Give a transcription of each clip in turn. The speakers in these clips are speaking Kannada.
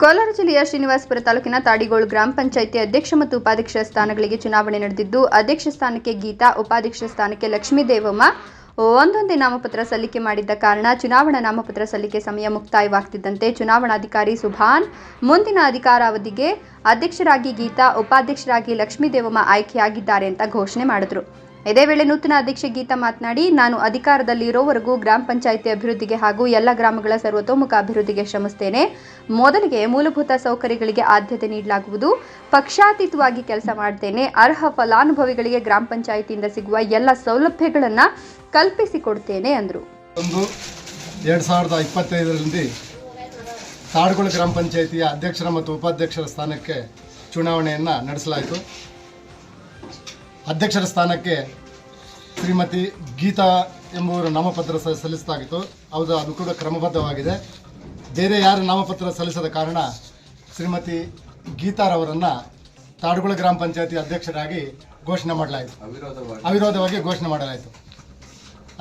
ಕೋಲಾರ ಜಿಲ್ಲೆಯ ಶ್ರೀನಿವಾಸಪುರ ತಾಲೂಕಿನ ತಾಡಿಗೋಳು ಗ್ರಾಮ ಪಂಚಾಯಿತಿ ಅಧ್ಯಕ್ಷ ಮತ್ತು ಉಪಾಧ್ಯಕ್ಷ ಸ್ಥಾನಗಳಿಗೆ ಚುನಾವಣೆ ನಡೆದಿದ್ದು, ಅಧ್ಯಕ್ಷ ಸ್ಥಾನಕ್ಕೆ ಗೀತಾ, ಉಪಾಧ್ಯಕ್ಷ ಸ್ಥಾನಕ್ಕೆ ಲಕ್ಷ್ಮೀ ದೇವಮ್ಮ. ಒಂದೊಂದೇ ನಾಮಪತ್ರ ಸಲ್ಲಿಕೆ ಮಾಡಿದ್ದ ಕಾರಣ ಚುನಾವಣಾ ನಾಮಪತ್ರ ಸಲ್ಲಿಕೆ ಸಮಯ ಮುಕ್ತಾಯವಾಗ್ತಿದ್ದಂತೆ ಚುನಾವಣಾಧಿಕಾರಿ ಸುಭಾನ್, ಮುಂದಿನ ಅಧಿಕಾರಾವಧಿಗೆ ಅಧ್ಯಕ್ಷರಾಗಿ ಗೀತಾ, ಉಪಾಧ್ಯಕ್ಷರಾಗಿ ಲಕ್ಷ್ಮೀ ದೇವಮ್ಮ ಆಯ್ಕೆಯಾಗಿದ್ದಾರೆ ಅಂತ ಘೋಷಣೆ ಮಾಡಿದ್ರು. ಇದೇ ವೇಳೆ ನೂತನ ಅಧ್ಯಕ್ಷೆ ಗೀತಾ ಮಾತನಾಡಿ, ನಾನು ಅಧಿಕಾರದಲ್ಲಿ ಇರೋವರೆಗೂ ಗ್ರಾಮ ಪಂಚಾಯಿತಿ ಅಭಿವೃದ್ಧಿಗೆ ಹಾಗೂ ಎಲ್ಲ ಗ್ರಾಮಗಳ ಸರ್ವತೋಮುಖ ಅಭಿವೃದ್ಧಿಗೆ ಶ್ರಮಿಸುತ್ತೇನೆ ಮೊದಲಿಗೆ ಮೂಲಭೂತ ಸೌಕರ್ಯಗಳಿಗೆ ಆದ್ಯತೆ ನೀಡಲಾಗುವುದು. ಪಕ್ಷಾತೀತವಾಗಿ ಕೆಲಸ ಮಾಡ್ತೇನೆ. ಅರ್ಹ ಫಲಾನುಭವಿಗಳಿಗೆ ಗ್ರಾಮ ಪಂಚಾಯಿತಿಯಿಂದ ಸಿಗುವ ಎಲ್ಲ ಸೌಲಭ್ಯಗಳನ್ನು ಕಲ್ಪಿಸಿಕೊಡ್ತೇನೆ ಅಂದರು. ಎರಡು ಸಾವಿರದ ಇಪ್ಪತ್ತೈದರಲ್ಲಿ ಗ್ರಾಮ ಪಂಚಾಯಿತಿಯ ಅಧ್ಯಕ್ಷರ ಮತ್ತು ಉಪಾಧ್ಯಕ್ಷರ ಸ್ಥಾನಕ್ಕೆ ಚುನಾವಣೆಯನ್ನು ನಡೆಸಲಾಯಿತು. ಅಧ್ಯಕ್ಷರ ಸ್ಥಾನಕ್ಕೆ ಶ್ರೀಮತಿ ಗೀತಾ ಎಂಬುವರು ನಾಮಪತ್ರ ಸಲ್ಲಿಸಲಾಗಿತ್ತು. ಹೌದು ಅದು ಕೂಡ ಕ್ರಮಬದ್ಧವಾಗಿದೆ. ಬೇರೆ ಯಾರು ನಾಮಪತ್ರ ಸಲ್ಲಿಸದ ಕಾರಣ ಶ್ರೀಮತಿ ಗೀತಾರವರನ್ನು ತಾಡುಗುಳ ಗ್ರಾಮ ಪಂಚಾಯತಿ ಅಧ್ಯಕ್ಷರಾಗಿ ಘೋಷಣೆ ಮಾಡಲಾಯಿತು. ಅವಿರೋಧವಾಗಿ. ಘೋಷಣೆ ಮಾಡಲಾಯಿತು.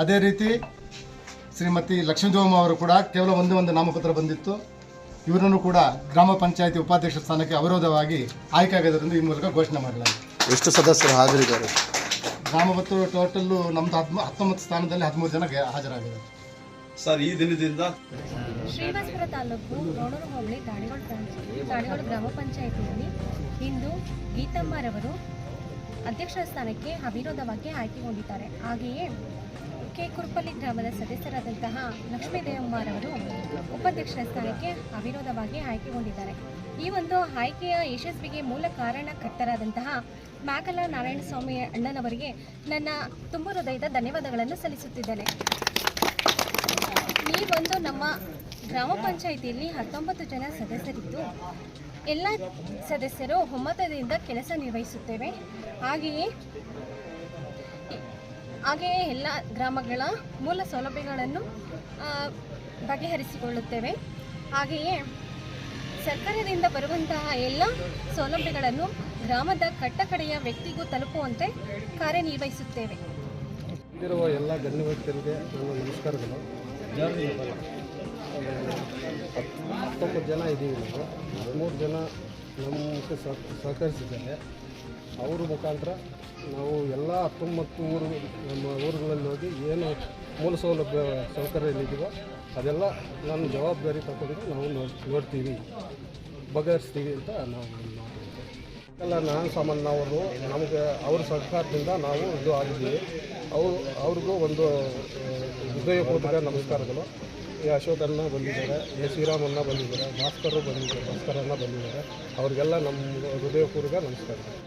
ಅದೇ ರೀತಿ ಶ್ರೀಮತಿ ಲಕ್ಷ್ಮೀದೇವಮ್ಮ ಅವರು ಕೂಡ ಕೇವಲ ಒಂದೇ ಒಂದು ನಾಮಪತ್ರ ಬಂದಿತ್ತು. ಇವರನ್ನು ಕೂಡ ಗ್ರಾಮ ಪಂಚಾಯತಿ ಉಪಾಧ್ಯಕ್ಷ ಸ್ಥಾನಕ್ಕೆ ಅವಿರೋಧವಾಗಿ ಆಯ್ಕೆಯಾಗಿದ್ದರಿಂದ ಈ ಮೂಲಕ ಘೋಷಣೆ ಮಾಡಲಾಯಿತು. ಎಷ್ಟು ಸದಸ್ಯರು ಹಾಜರಿದ್ದಾರೆ? ಗ್ರಾಮವತ್ತು ಟೋಟಲ್ಲು ನಮ್ದು ಹದ್ ಹತ್ತೊಂಬತ್ತು ಸ್ಥಾನದಲ್ಲಿ ಹದಿಮೂರು ಜನ ಹಾಜರಾಗಿದೆ ಹಾಜರಾಗಿದ್ದಾರೆ. ಸರ್ ಈ ದಿನದಿಂದ ಶ್ರೀನಿವಾಸಪುರ ತಾಲೂಕು ರೋಣೂರು ಹೋಬಳಿ ತಾಡಿಗೋಳ ತಾಡಿಗೋಳ ಗ್ರಾಮ ಪಂಚಾಯಿತಿಯಲ್ಲಿ ಇಂದು ಗೀತಮ್ಮರವರು ಅಧ್ಯಕ್ಷರ ಸ್ಥಾನಕ್ಕೆ ಅವಿರೋಧವಾಗಿ ಆಯ್ಕೆಗೊಂಡಿದ್ದಾರೆ ಹಾಗೆಯೇ ಕೆ ಕುರುಪಲ್ಲಿ ಗ್ರಾಮದ ಸದಸ್ಯರಾದಂತಹ ಲಕ್ಷ್ಮೀ ಅವರು ಉಪಾಧ್ಯಕ್ಷರ ಸ್ಥಾನಕ್ಕೆ ಅವಿರೋಧವಾಗಿ ಆಯ್ಕೆಗೊಂಡಿದ್ದಾರೆ. ಈ ಒಂದು ಆಯ್ಕೆಯ ಯಶಸ್ವಿಗೆ ಮೂಲ ಕಾರಣಕರ್ತರಾದಂತಹ ಮ್ಯಾಕಲ ನಾರಾಯಣಸ್ವಾಮಿ ಅಣ್ಣನವರಿಗೆ ನನ್ನ ತುಂಬ ಹೃದಯದ ಧನ್ಯವಾದಗಳನ್ನು ಸಲ್ಲಿಸುತ್ತಿದ್ದೇನೆ. ಈ ಒಂದು ನಮ್ಮ ಗ್ರಾಮ ಪಂಚಾಯಿತಿಯಲ್ಲಿ ಹತ್ತೊಂಬತ್ತು ಜನ ಸದಸ್ಯರಿದ್ದು, ಎಲ್ಲ ಸದಸ್ಯರು ಒಮ್ಮತದಿಂದ ಕೆಲಸ ನಿರ್ವಹಿಸುತ್ತೇವೆ. ಹಾಗೆಯೇ ಹಾಗೆಯೇ ಎಲ್ಲ ಗ್ರಾಮಗಳ ಮೂಲ ಸೌಲಭ್ಯಗಳನ್ನು ಬಗೆಹರಿಸಿಕೊಳ್ಳುತ್ತೇವೆ. ಹಾಗೆಯೇ ಸರ್ಕಾರದಿಂದ ಬರುವಂತಹ ಎಲ್ಲ ಸೌಲಭ್ಯಗಳನ್ನು ಗ್ರಾಮದ ಕಟ್ಟಕಡೆಯ ವ್ಯಕ್ತಿಗೂ ತಲುಪುವಂತೆ ಕಾರ್ಯನಿರ್ವಹಿಸುತ್ತೇವೆ. ಇಲ್ಲಿರುವ ಎಲ್ಲ ಗಣ್ಯ ನನ್ನ ನಮಸ್ಕಾರಗಳು. ಹತ್ತೊಂಬತ್ತು ಜನ ಇದ್ದೀವಿ ನಾವು. ಮೂರು ಜನ ನಮಗೆ ಸಹಕರಿಸಿದ್ದಾರೆ. ಅವ್ರ ಮುಖಾಂತರ ನಾವು ಎಲ್ಲ ಹತ್ತೊಂಬತ್ತು ಊರು, ನಮ್ಮ ಊರುಗಳಲ್ಲಿ ಹೋಗಿ ಏನು ಮೂಲ ಸೌಲಭ್ಯ ಸೌಕರ್ಯ ಏನಿದೆಯೋ ಅದೆಲ್ಲ ನನ್ನ ಜವಾಬ್ದಾರಿ ತಗೊಂಡು ನಾವು ನೋಡ್, ನೋಡ್ತೀವಿ, ಬಗೆಹರಿಸ್ತೀವಿ ಅಂತ ನಾವು ಎಲ್ಲ ನಾನು ಸಾಮಾನ್ಯವರು, ನಮಗೆ ಅವ್ರ ಸರ್ಕಾರದಿಂದ ನಾವು ಇದು ಆಗಿದ್ದೀವಿ. ಅವರು, ಅವ್ರಿಗೂ ಒಂದು ಹೃದಯಪೂರ್ವಕ ನಮಸ್ಕಾರಗಳು. ಈ ಅಶೋಕನ್ನ ಬಂದಿದ್ದಾರೆ ಎ ಶ್ರೀರಾಮನ್ನ ಬಂದಿದ್ದಾರೆ, ಭಾಸ್ಕರು ಬಂದಿದ್ದಾರೆ ಭಾಸ್ಕರನ್ನ ಬಂದಿದ್ದಾರೆ. ಅವ್ರಿಗೆಲ್ಲ ನಮ್ಮ ಹೃದಯಪೂರ್ವಕ ನಮಸ್ಕಾರಗಳು.